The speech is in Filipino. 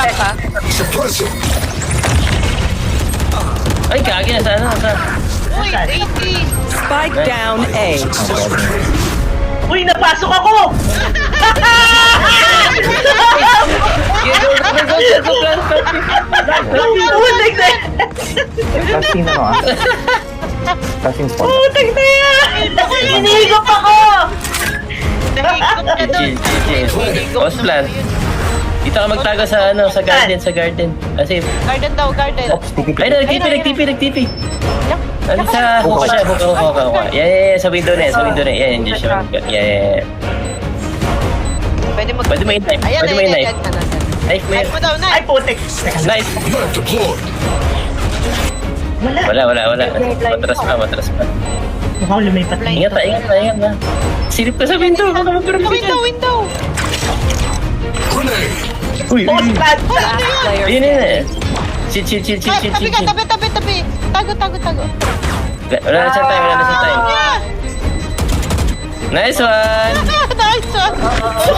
Suppressing. Ay, kagi na sana. Sa... Uy, 80. Spike down A. Uy, napasok ako! Putik na yan! Casting ano ah? Casting spawn. Putik na yan! Inihigop ako! Nahigop ka doon. Boss plan. Dito ka magtago sa ano, sa garden, sa garden. Kasi, Garden daw, garden. Ay na, nagtipi, nagtipi, nagtipi. Ano sa huka siya, huka, huka, huka, huka. Yeah, yeah, yeah, sa window na yan, sa window na yan. Yan, dyan siya. Yeah, yeah, yeah. Pwede mo. Pwede mo i-knife, Ayan, pwede mo ayan, i-knife. ayan, ayan, ayan. Knife mo yan. Knife mo daw, Ay, knife. putik! Deployed. Wala. Wala, wala, wala. Matras pa, matras pa. Mukhang lumipat na Ingat na, ingat na, ingat na. Silip ka sa window, baka magkaroon ka Window, dyan. window. Ui, ui. Oh, ni ni ni. Cik, cik, cik, cik, cik, cik. Tapi, tapi, tapi, tapi. Takut, takut, takut. Dah, dah, santai, dah, santai. Nice one. Nice one. Oh.